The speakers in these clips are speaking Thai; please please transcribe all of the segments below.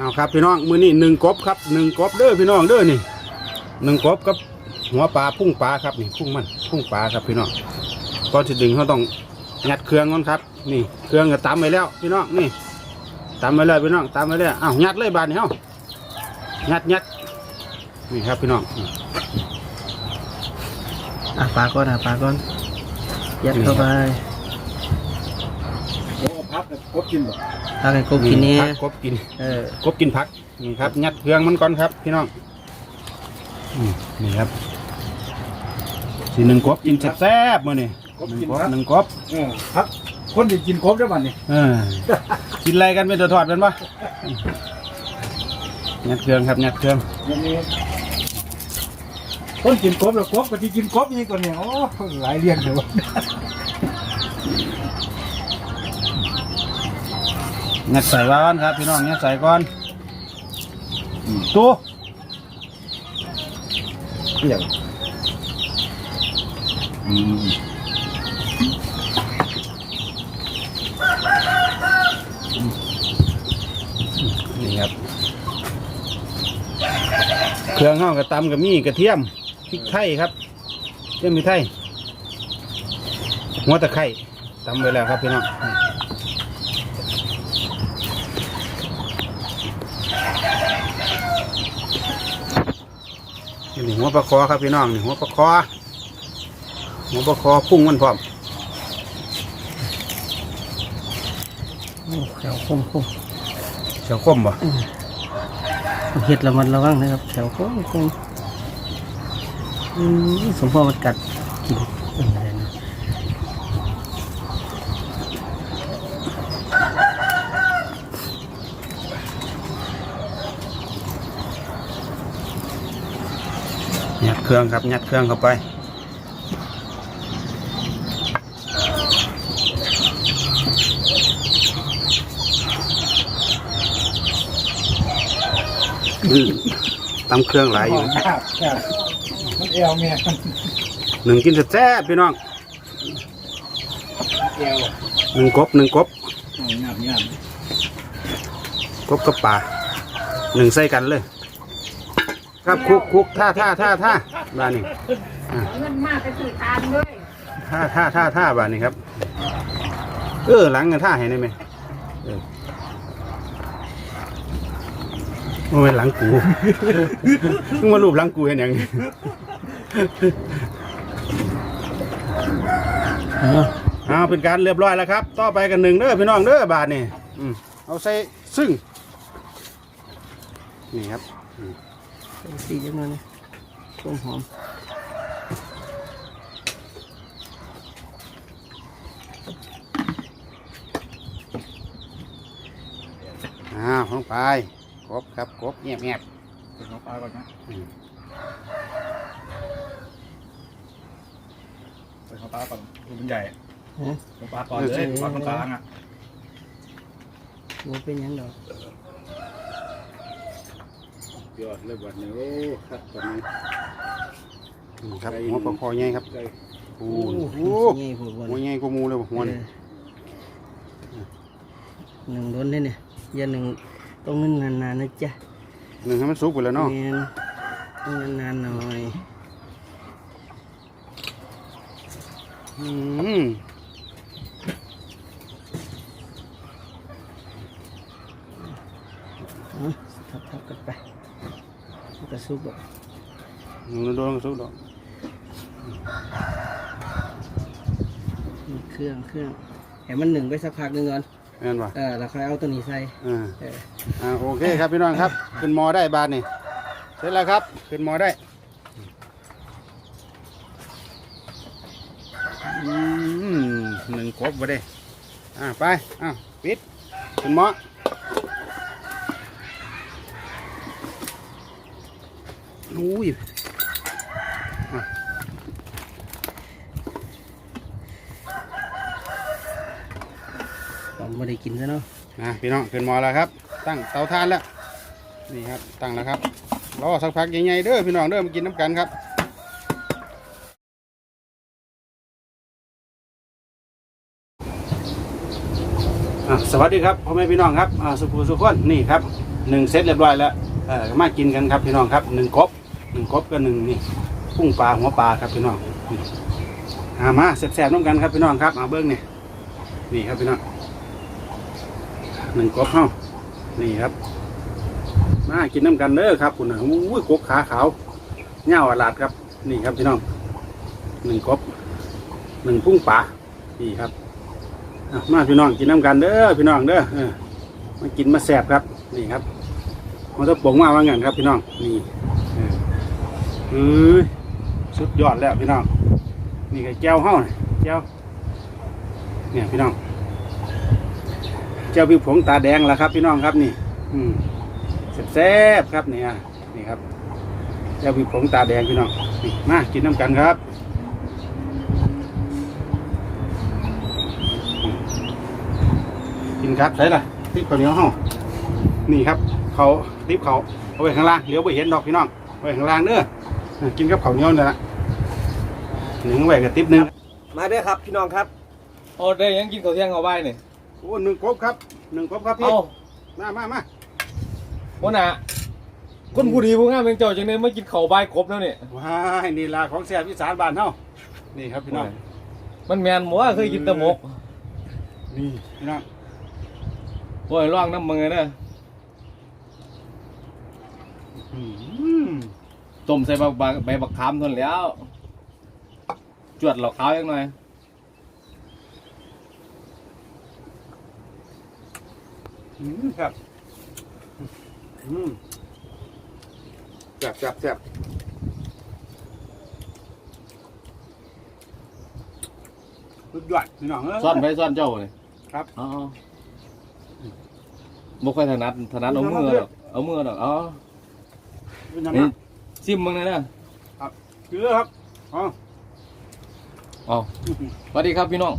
เอาครับพี่น้องมือนี่หนึ่งกบครับหนึ่งกบเด้อพี่น้องเด้อนี่หนึ่งกบกับหัวปลาพุ่งปลาครับนี่พุ่งมันพุ่งปลาครับพี่น้องก่อนจะดึงเขาต้องงัดเครื่องก่อนครับนี่เครื่องก็ตำไว้แล้วพี่น้องนี่ตำไว้แล้วพี่น้องตำไว้แล้วอ้าวงัดเลยบานนี้เฮางัดงัดนี่ครับพี่น้องอะปลาก่อนอะปลาก่อนยัดเข้าไป พักกบกินบ่ปลาไก่กบกินเนี่ยผักกบกินเออกบกินผักนี่ครับงัดเครื่องมันก่อนครับ พี่น้องอืมนี่ครับสีหนึ่งกบกินแซ่บๆมื้อนี่กบหนึ่งกินกบพักหนึ่งกบเออพักคนที่กินกบได้บ้านนี่เออกินอะไรกันไม่ตัวทอดเป็นปะงัดเครื่องครับงัดเครื่องอย่างนี้คนกินกบแล้วกบก็ที่กินกบนี่ก่อนเนี่ยโอ้หลายเรียงเดี๋ยว งัดใส่ก่อนครับ พี่น้องงัดใส่ก่อนตู้เรียงนี่ครับเครื่องห้องกระตำกับมีกระเทียมพริกไทยครับเทียมพริกไทยหัวตะไคร้ตำไว้แล้วครับพี่น้อง นี่หัวปลาคอครับพี่น้องนี่หัวปลาคอหัวปลาคอพุ่งมันพร้อมโอ้แถวคมคมเสียวคมบ่เห็ดระมัดระวังนะครับแถวคมคมอืมสมพอมันกัดกิน เป็นอะไรนะยัดเครื่องครับ ยัดเครื่องเข้าไปอืมตำเครื่องหลายอยู่ครับครับมันเอวเมียหนึ่งกินแซ่บๆพี่น้องเอวหนึ่งกบหนึ่งกบงามงามกบกับปลาหนึ่งใส่กันเลย ครับคุกคุกท่าท่าท่าท่าบ้านนี้อ่าเงินมากไปสื่อทานด้วยท่าท่าท่าท่าบ้านนี้ครับ เออหลังกันท่าเห็นได้ไหมเออโอ้ยหลังกูมึงมารูปหลังกูเห็นอย่างนี้เออเอาเป็นการเรียบร้อยแล้วครับ ต่อไปกันหนึ่งเด้อพี่น้องเด้อบาทนี่อืมเอาใส่ซึ่ง นี่ครับ เป็นสีจังเลยนะต้มหอมอ้าวลงไปกบครับกบเงียบเงียบใส่ข้าวปลาก่อนนะอืมใส่ข้าวปลาก่อนดูมันใหญ่ฮะข้าวปลาก่อนเลยปลาตรงกลางอะมันเป็นหยังดอก ยอดเลยบัดนี้โอ้ครับบัดนี้นี่ครับหัวปลาคอใหญ่ครับโอ้โหใหญ่พูดบนหัวใหญ่กว่าหมูเลยบ่หัวนี่หนึ่งโดนเลยเนี่ยอย่าหนึ่งต้องนึ่งนานๆนะจ๊ะหนึ่งให้มันสุกไปแล้วเนาะแมนต้องนานๆหน่อยอืม เอาทับๆกันไปมันกระ ซุบอะหนึ่งโดนก็สุกดอกมีเครื่องเครื่องให้มันหนึ่งไปสักพักหนึ่งก่อนแม่นป่ะเออแล้วค่อยเอาตัวนี้ใส่อ่าเอออ่าโอเคครับพี่น้องครับขึ้นมอได้บาทนี่เสร็จแล้วครับขึ้นมอได้อืมหนึ่งครบไปได้อ่าไปอ่าปิดขึ้นมอ อุ้ยผมไม่ได้กินซะเนาะนะพี่น้องขึ้นมอแล้วครับ ตั้งเตาถ่านแล้วนี่ครับตั้งแล้วครับรอสักพักใหญ่ๆเด้อพี่น้องเด้อมากินน้ำกันครับอะสวัสดีครับพ่อแม่พี่น้องครับอ่าสุภูสุขคนนี่ครับหนึ่งเซตเรียบร้อยแล้วเออมากินกันครับพี่น้องครับหนึ่งกบ หนึ่งกบก็หนึ่งนี่พุ่งปลาหัวปลาครับพี่น้องนี่อามาแซ่บๆน้ำกันครับพี่น้องครับมาเบิ้งนี่นี่ครับพี่น้องหนึ่งกบเฮ้านี่ครับมากินน้ำกันเด้อครับคุณนะอุ้ยกบขาขาวเงาอลาดครับ นี่ครับพี่น้องหนึ่งกบหนึ่งพุ่งปลานี่ครับมาพี่น้องกินน้ำกันเด้อพี่น้องเด้อมากินมาแสบครับ นี่ครับมันจะปงมาว่างั้นครับพี่น้องนี่ เอ้ยสุดยอดแล้วพี่น้องนี่ก็แก้วเฮ้าน่ะแก้วเนี่ยพี่น้องแก้วพี่ผงตาแดงแล้วครับ พี่น้องครับนี่ อืมแซ่บครับเนี่ยนี่ครับเจ้าวิผงตาแดงพี่น้องนี่มากินน้ำกันครับกินครับใส่ละติ๊บข้าวเหนียวห่อนี่ครับ เขาติ๊บเขาเอาไว้ข้างล่างเลี้ยวไปเห็นดอกพี่น้องเอาไว้ข้างล่างเด้อ กินกับข้าวเหนียวนี่ละหนึ่งไว้กับติ๊บหนึ่งมาเด้อครับพี่น้องครับโอ้ได้ยังกินข้าวเที่ยงเอาไว้นี่โอ้หนึ่งครบครับหนึ่งครบครับพี่เอ้ามามามาวันน่ะคนผู้ดีผู้งามเป็นเจ้าจังได้มากินข้าวใบายครบแล้วนี่ว้ายนี่ลาของแซ่บอีสานบ้านเฮานี่ครับพี่น้องมันแมนหมัวเคยกินแตะมกนี่พี่น้องโอ้ยร่องน้ำมึงไงเด้ออืม ต้มใส่ใบบักใบบักขามทนแล้ว จวดเหล่าขาวยังหน่อยอืมครับอืมแซ่บแซ่บแซ่บสุดยอดพี่น้องเอ้ย ซ่อนไปซ่อนเจ้าเลยครับ อ๋อบ่ค่อยถนัดถนัดเอามือดอกเอามือดอกอ๋อเป็นยังไงนี่ ซิมมึงเลยนะเกลือครับอ๋ออ๋อสวัสดีครับพี่น้อง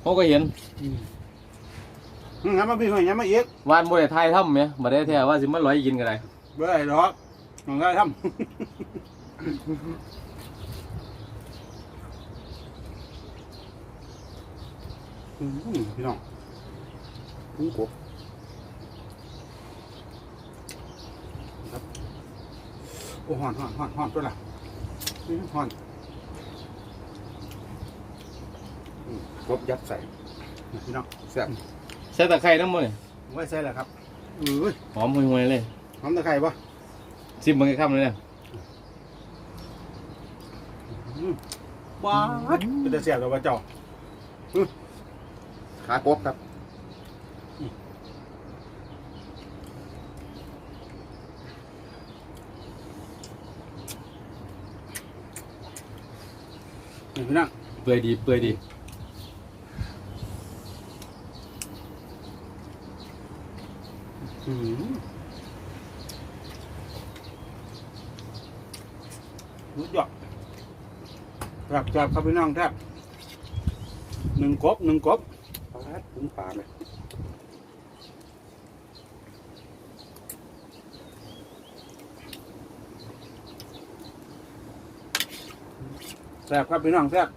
เขาก็เห็นอืมงั้นมาพี่หน่อยงั้นมาอีกวานบ่ได้ทายถ้ำไหมบ่ได้แท้ว่าสิมาลอยกินกันไดเบื่อไอ้ดอกน้องได้ทำอืมพี่น้องกุ้งกบครับ อ้ห่อนห่อนห่อนห่อนตัวละอืมห่อนอืมกบยัดใส่พี่น้องแซ่บใส่ตะไคร้น้ำมันนี่ไว้ใส่แล้วครับอุ้ยหอมห่วยๆเลยหอมตะไคร้ปะซิมมึงค่ำเลยเนี่ยว้าดเป็นตะเสียบแล้วว่าเจ้าอื้อขากบครับ พี่น้องเปื่อยดีเปื่อยดีอืมสุดยอดแทบแทบครับพี่น้องแทบหนึ่งกบหนึ่งกบปลาถุงปลาเลย แซ่บครับพี่น้องแซ่บ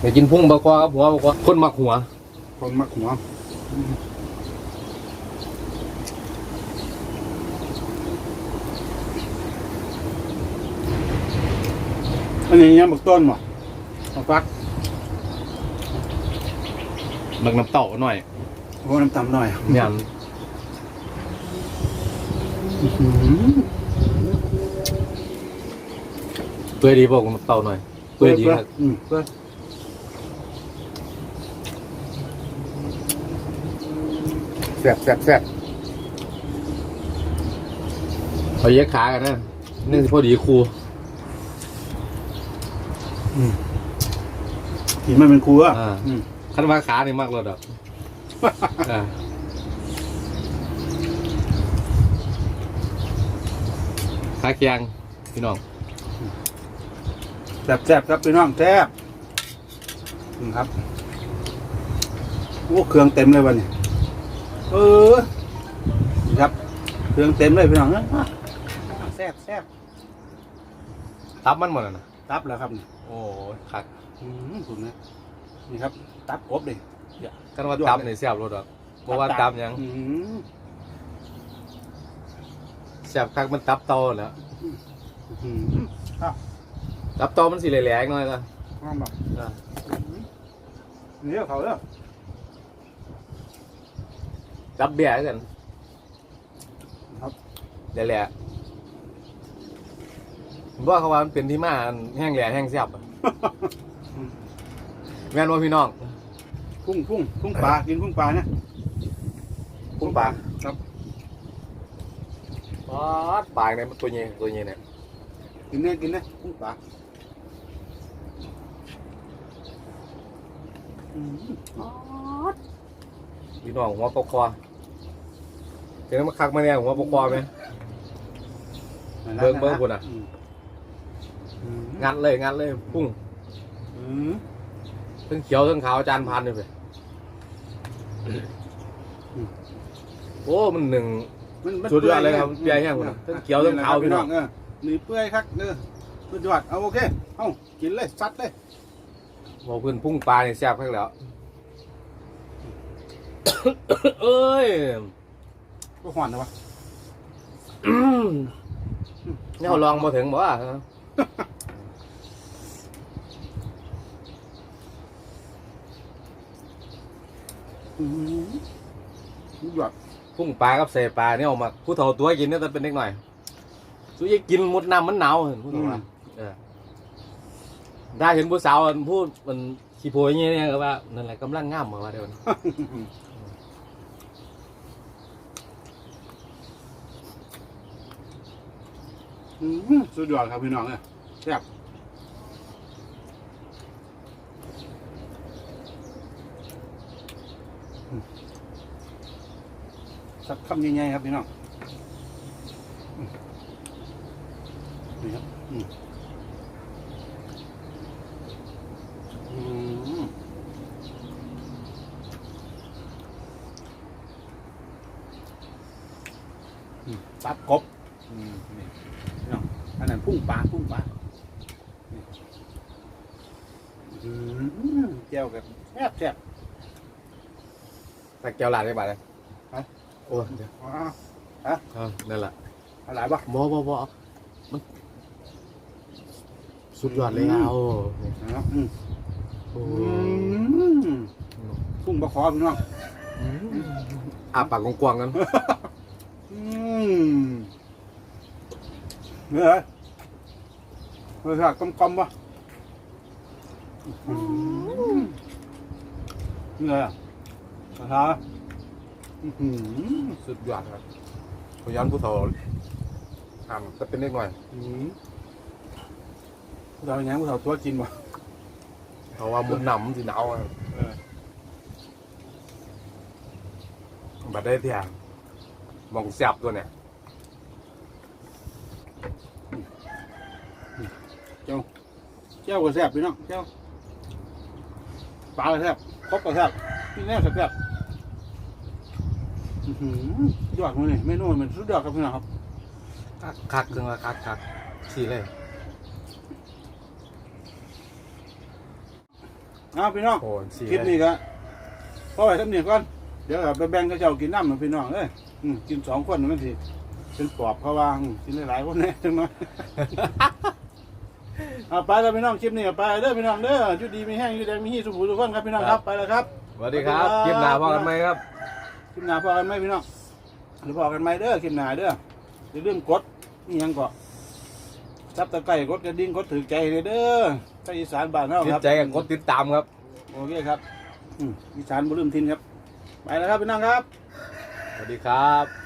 ไปกินพุ่งบะกวาครับหัวบะกวาคนมักหัว คนมักหัวอันนี้ยังบักต้นบ่มาฟักบักน้ำเต่าหน่อยโอ้น้ำตำหน่อยเนี่ยอื้อหือ เปื่อยดีบอกน้ำเต่าหน่อยเปื่อยดีครับอืมเปื่อยแซ่บแซ่บแซ่บเอาเย็กขากันนะนี่สิพอดีครูกินมันเป็นครัวอืมขั้นว่าขานี่มากเลยดอกอ่าขาเคียงพี่น้อง แซ่บแซ่บครับพี่น้องแซ่บอืมครับโอ้เครื่องเต็มเลยวันนี้เออนี่ครับเครื่องเต็มเลยพี่น้องเอ้ยแซ่บแซ่บตับมันหมดแล้วนะตับแล้วครับนี่โอ้ยคักอืมคุณนะนี่ครับ ตับกบเลยกันว่าตับในเสียบรถดอกอบ่ว่าตับหยังอืมแซ่บคักมันตับโตแหล้ว อืมอะตับโตมันสิแหลกๆหน่อยล่ะงามแบบอ่านี่เขาเด้อตับเบี้ยกันครับแหละผมว่าเขาว่ามันเป็นที่มาอันแห้งแหล่แห้งแซ่บอะแม่นบ่พี่น้องพุ่งพุ่งพุ่งปลากินพุ่งปลาเนี่ยพุ่งปลาครับปลาดปลาเนี่ยมันตัวใหญ่ตัวใหญ่เนี่ยกินเนี่ยกินเนี่ยพุ่งปลาอืม พี่น้องหัวปลาคอเจ้ามาคักมาเนี่ยหัวปลาคอไหม เบิ่งเบิ่งพุ่นน่ะอืมอืมงัดเลยงัดเลยพุ่งอืมทั้งเขียวทั้งขาวจานพันเลยไปโอ้มันหนึ่งมันมันสุดยอดเลยครับปื่เปียแห้งพุ่นน่ะทั้งเขียวทั้งขาวพี่น้องเออนี่เปื่อยครับเออสุดยอดเอาโอเคเอากินเลยซัดเลย บอกเพื่อนพุ่งปลาเนี่ยแซ่บข้างแล้วเอ้ยก็หวานนะวะอืมนี่เขาลองมาถึงบ่ว่าอืมสุดยอดพุ่งปลากับเศษปลาเนี่ยออกมาผู้เฒ่าตัวกินเนี่ยแต่เป็นเด็กหน่อยสู้ยังกินมดน้ำมันหนาวเห็นผู้เฒ่าว่าเออ ได้เห็นผู้สาวมันพูดมันขี้โพยอย่างเงี้ยเนี่ยก็ว่านั่นแหละกำลังง่ามเหมือนว่าเดี๋ยวนี้อืมสุดยอดครับพี่น้องเนี่ยแซ่บสักคำใหญ่ๆครับพี่น้องอืมนี่ครับอืม อืมตับกบอืมนี่พี่น้องอันนั้นพุ่งปลาพุ่งปลานี่อืมแก้วกับแซ่บแซ่บแต่แก้วหลาดได้บาทเลยฮะ โอ้เดี๋ยวอ๋อเออนั่นแหละเอาหลายปะ บ่บ่บ่มันสุดยอดเลยอะโอ้เอาอืมโอ้อืมพุ่งปลาคอพี่น้อง อาปากกว้างๆกันอื มเนี่ยเหรอรสชาติกลมๆปะอืมนี่เลยอะรสชาติอื้อหือสุดยอดครับพย้อนผู้เฒ่าทำจะเป็นเล็กหน่อยอืมเราอย่างนี้เราตัวกินบ่เพราะว่ามุนหนำมันสิหนาวอะเออบัดได้เที่ย มองแซ่บตัวเนี่ยเจ้าก็แซ่บพี่น้องเจ้าปลาก็แซ่บครบก็แซ่บนี่แน่แซ่บอื้อหือยอดมันนี่เมนูมันสุดยอดครับพี่น้องครับคักคักจังละคักคักสี่เลยเอาพี่น้องโอ้สี่คลิปเลย นี้ก็พอไว้ทำเนียก่อน เดี๋ยวเอาไปแบ่งกับเจ้ากินน้ำนะพี่น้องเอ้ย อืมกินสองคนมันสิเป็นปอบเขาวางกินหลายๆคนแน่จังเนาะ เอาไปแล้วพี่น้องคลิปนี้ก็ไปเด้อพี่น้องเด้อจุดดีมีแห้งจุดแดงมีฮีสุขุทุกคนครับพี่น้องครับไปแล้วครับ สวัสดีครับคลิปหน้าพ่อกันไหมครับ คลิปหน้าพอกันไหมพี่น้องหรือพอกันไหมเด้อคลิปหน้าเด้ออย่าลืมกดนี่ยังก็ซับตะไคร้กดกระดิ่งกดถือใจเลยเด้อไปอีสานบ้านเราติคดรับใจกันกดติดตามครับ โอเคครับอืมอีสานบ่ลืมทินครับ ไปแล้วครับพี่น้องครับ สวัสดีครับ